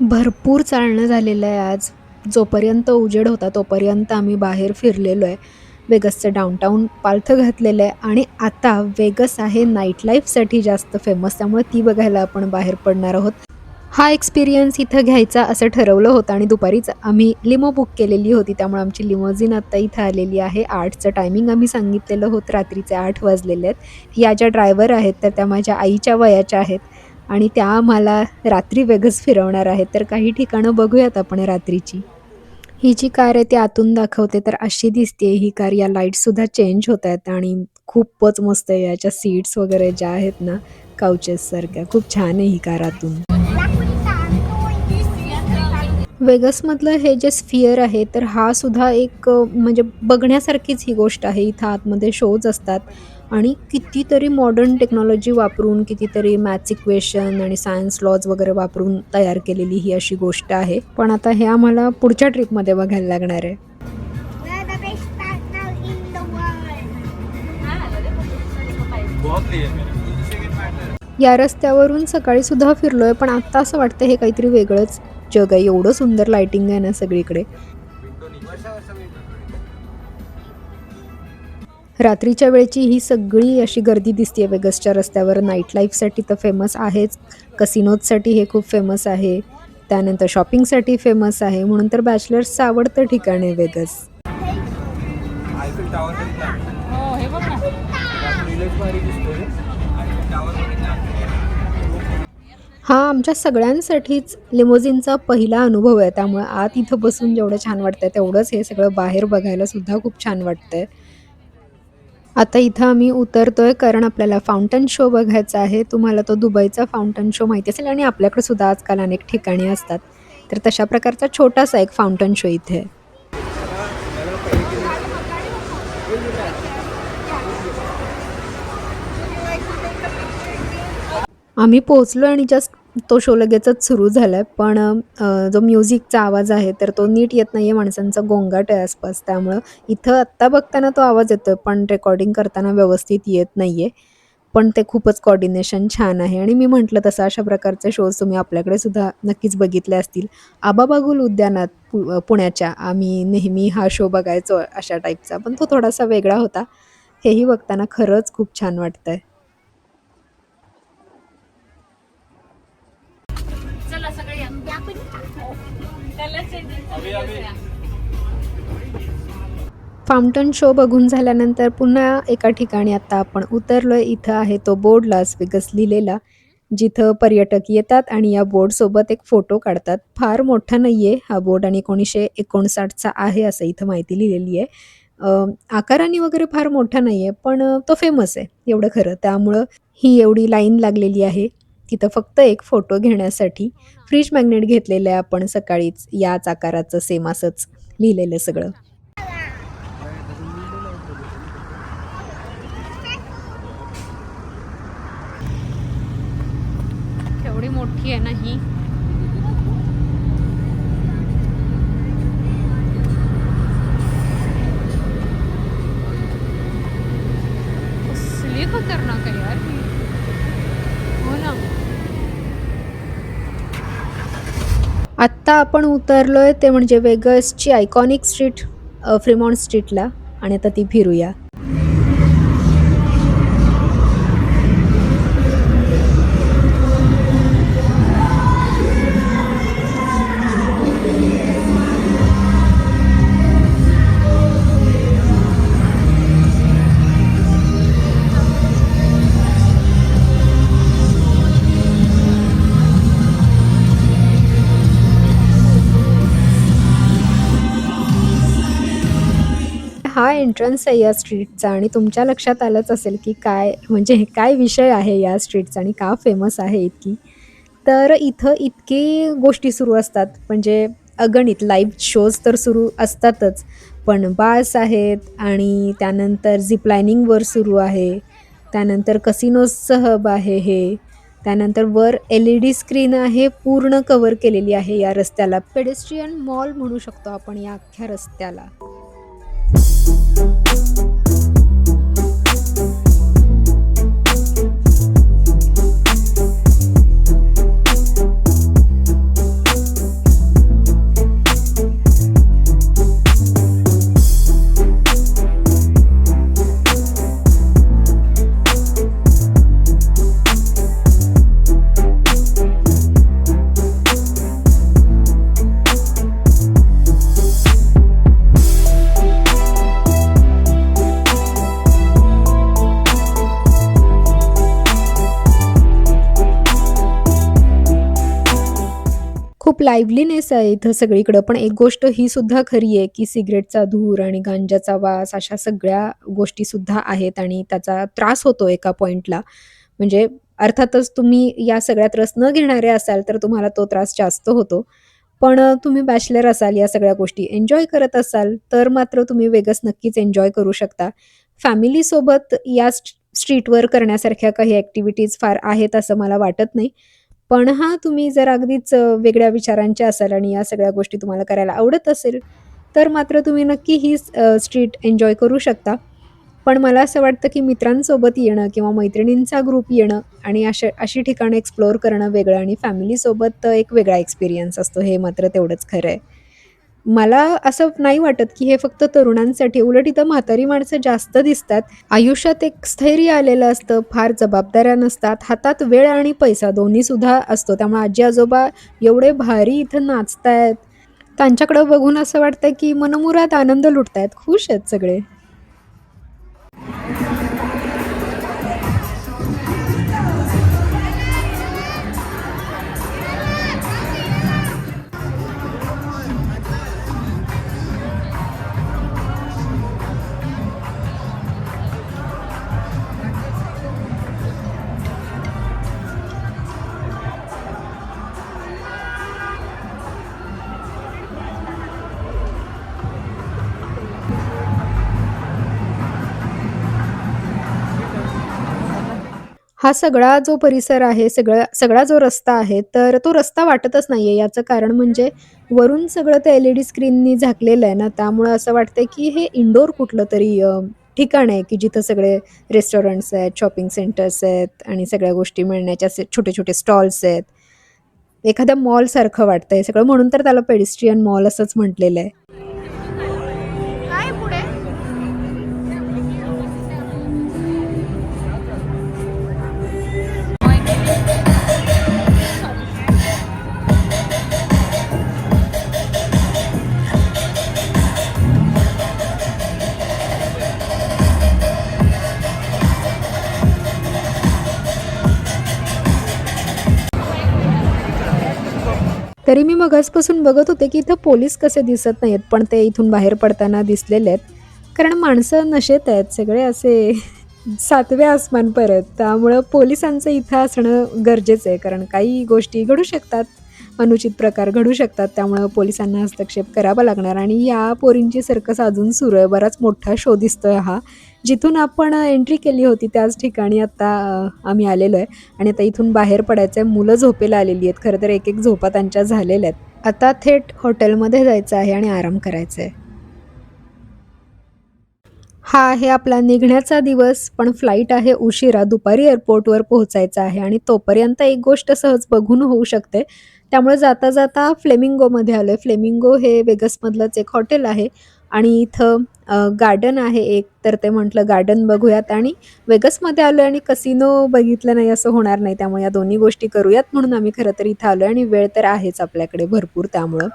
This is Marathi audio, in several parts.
भरपूर चालणं झालेलं आहे आज. जोपर्यंत उजेड होता तोपर्यंत आम्ही बाहेर फिरलेलो आहे. वेगसचं डाऊनटाऊन पालथं घातलेलं आहे आणि आता वेगस आहे नाईट लाईफसाठी जास्त फेमस त्यामुळे ती बघायला आपण बाहेर पडणार आहोत. हा एक्सपिरियन्स इथं घ्यायचा असं ठरवलं होतं आणि दुपारीच आम्ही लिमो बुक केलेली होती. त्यामुळे आमची लिमोझिन आत्ता इथं आलेली आहे. आठचं टायमिंग आम्ही सांगितलेलं होतं. रात्रीचे आठ वाजलेले आहेत. या ज्या ड्रायव्हर आहेत तर त्या माझ्या आईच्या वयाच्या आहेत. आणि त्या आम्हाला रात्री वेगच फिरवणार आहेत. तर काही ठिकाणं बघूयात आपण रात्रीची. ही जी कार आहे ती आतून दाखवते तर अशी दिसते ही कार. या लाईटसुद्धा चेंज होत आहेत आणि खूपच मस्त आहे. याच्या सीट्स वगैरे ज्या आहेत ना काउचेससारख्या खूप छान आहे ही कार आतून. वेगसमधलं हे जे स्फिअर आहे तर हा सुद्धा एक म्हणजे बघण्यासारखीच ही गोष्ट आहे. इथं आतमध्ये शोज असतात. आणि कितीतरी मॉडर्न टेक्नॉलॉजी वापरून कितीतरी मॅथ्स इक्वेशन आणि सायन्स लॉज वगैरे वापरून तयार केलेली ही अशी गोष्ट आहे. पण आता हे आम्हाला पुढच्या ट्रिपमध्ये बघायला लागणार आहे. या रस्त्यावरून सकाळी सुद्धा फिरलोय पण आता असं वाटतं हे काहीतरी वेगळंच जग आहे एवढं सुंदर लाइटिंग आहे ना सगळीकडे. रात्रीच्या वेळची ही सगळी अशी गर्दी दिसते वेगसच्या रस्त्यावर. नाईट लाईफसाठी तर फेमस आहेच. कसिनोजसाठी हे खूप फेमस आहे. त्यानंतर शॉपिंगसाठी फेमस आहे. म्हणून तर बॅचलर्सचं आवडतं ठिकाण आहे वेगस. हो हा आमच्या सगळ्यांसाठीच लिमोझिनचा पहिला अनुभव आहे. त्यामुळे आत इथं बसून जेवढं छान वाटतंय तेवढंच हे सगळं बाहेर बघायला सुद्धा खूप छान वाटतंय. आता इथं आम्ही उतरतोय कारण आपल्याला फाउंटन शो बघायचा आहे. तुम्हाला तो दुबईचा फाउंटन शो माहिती असेल आणि आपल्याकडे सुद्धा आजकाल अनेक ठिकाणी असतात. तर तशा प्रकारचा छोटासा एक फाउंटन शो इथे आहे. आम्ही पोहोचलो आणि जस्ट तो शो लगेचच सुरू झाला आहे पण जो म्युझिकचा आवाज आहे तर तो नीट येत नाही आहे माणसांचा गोंगाट आहे आसपास त्यामुळं इथं आत्ता बघताना तो आवाज येतो आहे पण रेकॉर्डिंग करताना व्यवस्थित येत नाही आहे पण ते खूपच कॉर्डिनेशन छान आहे आणि मी म्हटलं तसं अशा प्रकारचे शोज तुम्ही आपल्याकडे सुद्धा नक्कीच बघितले असतील. आबाबागुल उद्यानात पु पुण्याच्या आम्ही नेहमी हा शो बघायचो अशा टाईपचा पण तो थोडासा वेगळा होता. हेही बघताना खरंच खूप छान वाटतं आहे फाउंटन शो बघून झाल्यानंतर पुन्हा एका ठिकाणी आता आपण उतरलोय. इथं आहे तो बोर्ड लास वेगस लिहिलेला जिथं पर्यटक येतात आणि या बोर्डसोबत एक फोटो काढतात. फार मोठा नाही आहे हा बोर्ड आणि एकोणीसशे एकोणसाठचा आहे असं इथं माहिती लिहिलेली आहे. आकाराने वगैरे फार मोठा नाही आहे पण तो फेमस आहे एवढं खरं. त्यामुळं ही एवढी लाईन लागलेली आहे. तिथं फक्त एक फोटो घेण्यासाठी फ्रीज मॅग्नेट घेतलेलं आहे आपण सकाळीच. याच आकाराचं सेम असंच लिहिलेलं सगळं केवढी मोठी आहे ना ही कसली खतरनाक आहे यार ही हो ना आपण उतरलो आहे ते म्हणजे वेगसची आयकॉनिक स्ट्रीट फ्रिमॉन स्ट्रीटला आणि आता ती फिरूया. हा एंट्रन्स आहे या स्ट्रीटचा आणि तुमच्या लक्षात आलंच असेल की काय म्हणजे हे काय विषय आहे या स्ट्रीटचा आणि का फेमस आहे इतकी. तर इथं इतकी गोष्टी सुरू असतात म्हणजे अगणित लाईव्ह शोज तर सुरू असतातच. पण बार्स आहेत आणि त्यानंतर झिपलायनिंगवर सुरू आहे त्यानंतर कसिनोजचं हब आहे हे त्यानंतर वर एल ई डी स्क्रीन आहे पूर्ण कवर केलेली आहे या रस्त्याला. पेडेस्ट्रियन मॉल म्हणू शकतो आपण या अख्ख्या रस्त्याला. खूप लाईव्हलीनेस आहे इथं सगळीकडं. पण एक गोष्ट ही सुद्धा खरी आहे की सिगरेटचा धूर आणि गांजाचा वास अशा सगळ्या गोष्टी सुद्धा आहेत आणि त्याचा त्रास होतो एका पॉईंटला म्हणजे अर्थातच तुम्ही या सगळ्यात रस न घेणारे असाल तर तुम्हाला तो त्रास जास्त होतो. पण तुम्ही बॅचलर असाल या सगळ्या गोष्टी एन्जॉय करत असाल तर मात्र तुम्ही वेगस नक्कीच एन्जॉय करू शकता. फॅमिलीसोबत या स्ट्रीटवर करण्यासारख्या काही ॲक्टिव्हिटीज फार आहेत असं मला वाटत नाही. पण हा तुम्ही जर अगदीच वेगळ्या विचारांचे असाल आणि या सगळ्या गोष्टी तुम्हाला करायला आवडत असेल तर मात्र तुम्ही नक्की ही स्ट्रीट एन्जॉय करू शकता. पण मला असं वाटतं की मित्रांसोबत येणं किंवा मैत्रिणींचा ग्रुप येणं आणि अशा अशी ठिकाणं एक्सप्लोअर करणं वेगळं आणि फॅमिलीसोबत एक वेगळा एक्सपिरियन्स असतो हे मात्र तेवढंच खरं आहे. मला असं नाही वाटत की हे फक्त तरुणांसाठी उलट इथं म्हातारी माणसं जास्त दिसतात. आयुष्यात एक स्थैर्य आलेलं असतं फार जबाबदाऱ्या नसतात हातात वेळ आणि पैसा दोन्ही सुद्धा असतो. त्यामुळे आजी आजोबा एवढे भारी इथं नाचतायत. त्यांच्याकडं बघून असं वाटतं की मनमुराद आनंद लुटतायत. खुश आहेत सगळे. हा सगळा जो परिसर आहे सगळा सगळा जो रस्ता आहे तर तो रस्ता वाटतच नाही आहे याचं कारण म्हणजे वरून सगळं ते एल ई डी स्क्रीननी झाकलेलं आहे ना त्यामुळं असं वाटतं की हे इंडोर कुठलं तरी ठिकाण आहे की जिथं सगळे रेस्टॉरंट्स आहेत शॉपिंग सेंटर्स आहेत आणि सगळ्या गोष्टी मिळण्याच्या छोटे छोटे स्टॉल्स आहेत. एखाद्या मॉलसारखं वाटतं आहे सगळं म्हणून तर त्याला पेडिस्ट्रियन मॉल असंच म्हटलेलं आहे. तरी मी मगासपासून बघत होते की इथं पोलीस कसे दिसत नाहीत पण ते इथून बाहेर पडताना दिसलेले आहेत. कारण माणसं नशेत आहेत सगळे असे सातवे आसमान परत. त्यामुळं पोलिसांचं इथं असणं गरजेचं आहे कारण काही गोष्टी घडू शकतात अनुचित प्रकार घडू शकतात त्यामुळं पोलिसांना हस्तक्षेप करावा लागणार. आणि या पोरींची सर्कस अजून सुरू आहे बराच मोठा शो दिसतोय हा. जिथून आपण एंट्री केली होती त्याच ठिकाणी आता आम्ही आलेलो आहे. आणि आता इथून बाहेर पडायचं आहे मुलं झोपेला आलेली आहेत. खरं तर एक एक झोपा त्यांच्या झालेल्या आहेत. आता थेट हॉटेलमध्ये जायचं आहे आणि आराम करायचा आहे. हा आहे आपला निघण्याचा दिवस पण फ्लाईट आहे उशिरा. दुपारी एअरपोर्टवर पोहोचायचा आहे आणि तोपर्यंत एक गोष्ट सहज बघून होऊ शकते. त्यामुळे जाता जाता फ्लेमिंगोमध्ये आलो आहे फ्लेमिंगो हे वेगसमधलंच एक हॉटेल आहे. आणि इथं गार्डन आहे एक. तर ते म्हटलं गार्डन बघूयात. आणि वेगसमध्ये आलो आहे आणि कसिनो बघितलं नाही असं होणार नाही. त्यामुळे या दोन्ही गोष्टी करूयात म्हणून आम्ही खरं तर इथं आलो आहे आणि वेळ तर आहेच आपल्याकडे भरपूर त्यामुळं.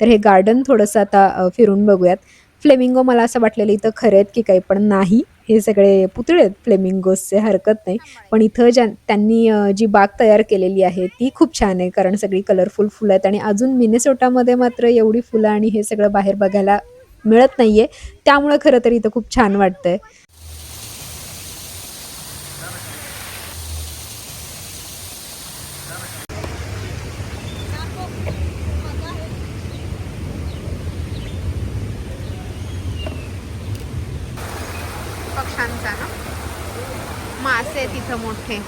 तर हे गार्डन थोडंसं आता फिरून बघूयात. फ्लेमिंगो मला असं वाटलेलं इथं खरे आहेत की काही पण नाही. हे सगळे पुतळे आहेत फ्लेमिंगोजचे हरकत नाही. पण इथं ज्या त्यांनी जी बाग तयार केलेली आहे ती खूप छान आहे. कारण सगळी कलरफुल फुलं आहेत आणि अजून मिनेसोटामध्ये मात्र एवढी फुलं आणि हे सगळं बाहेर बघायला मिळत नाहीये. त्यामुळं खरं तर इथं खूप छान वाटतंय. पक्ष्यांचा ना? मासे तिथं मोठे.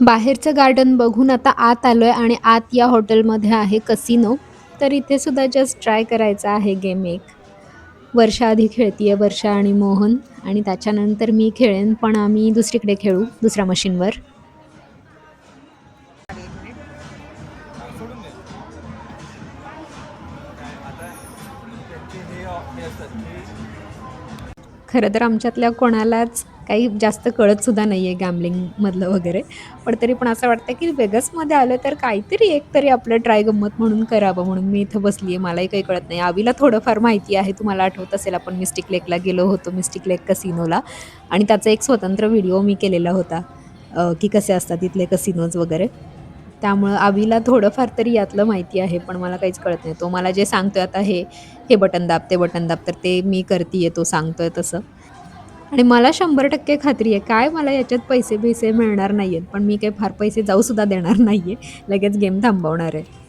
बाहेरचं गार्डन बघून आता आत आलो आहे आणि आत या हॉटेलमध्ये आहे कसिनो तर इथे सुद्धा जस्ट ट्राय करायचा आहे गेम एक. वर्षा आधी आहे वर्षा आणि मोहन. आणि त्याच्यानंतर मी खेळेन पण आम्ही दुसरीकडे खेळू दुसऱ्या मशीनवर खरं तर आमच्यातल्या कोणालाच काही जास्त कळतसुद्धा नाही आहे गॅमलिंगमधलं वगैरे. पण तरी पण असं वाटतं की वेगसमध्ये आलं तर काहीतरी एक तरी आपलं ट्राय गंमत म्हणून करावं म्हणून मी इथं बसली आहे मलाही काही कळत नाही. आवीला थोडंफार माहिती आहे. तुम्हाला आठवत असेल आपण मिस्टिक लेकला गेलो होतो मिस्टिक लेक कसिनोला आणि त्याचा एक स्वतंत्र व्हिडिओ मी केलेला होता की कसे असतात तिथले कसिनोज वगैरे. त्यामुळं आवीला थोडंफार तरी यातलं माहिती आहे पण मला काहीच कळत नाही. तो मला जे सांगतोय आता हे हे बटन दाब ते बटन दाब तर ते मी करते आहे तो सांगतोय तसं. आणि मला शंभर टक्के खात्री आहे काय मला याच्यात पैसे बिसे मिळणार नाही आहेत पण मी काही फार पैसे जाऊसुद्धा देणार नाही आहे लगेच गेम थांबवणार आहे.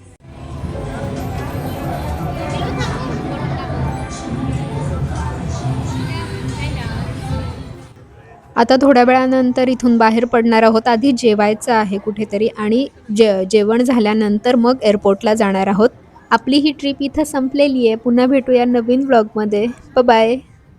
आता थोड्या वेळानंतर इथून बाहेर पडणार आहोत आधी जेवायचं आहे कुठेतरी आणि जे जेवण झाल्यानंतर मग एअरपोर्टला जाणार आहोत. आपली ही ट्रिप इथं संपलेली आहे पुन्हा भेटूया नवीन व्लॉगमध्ये बाय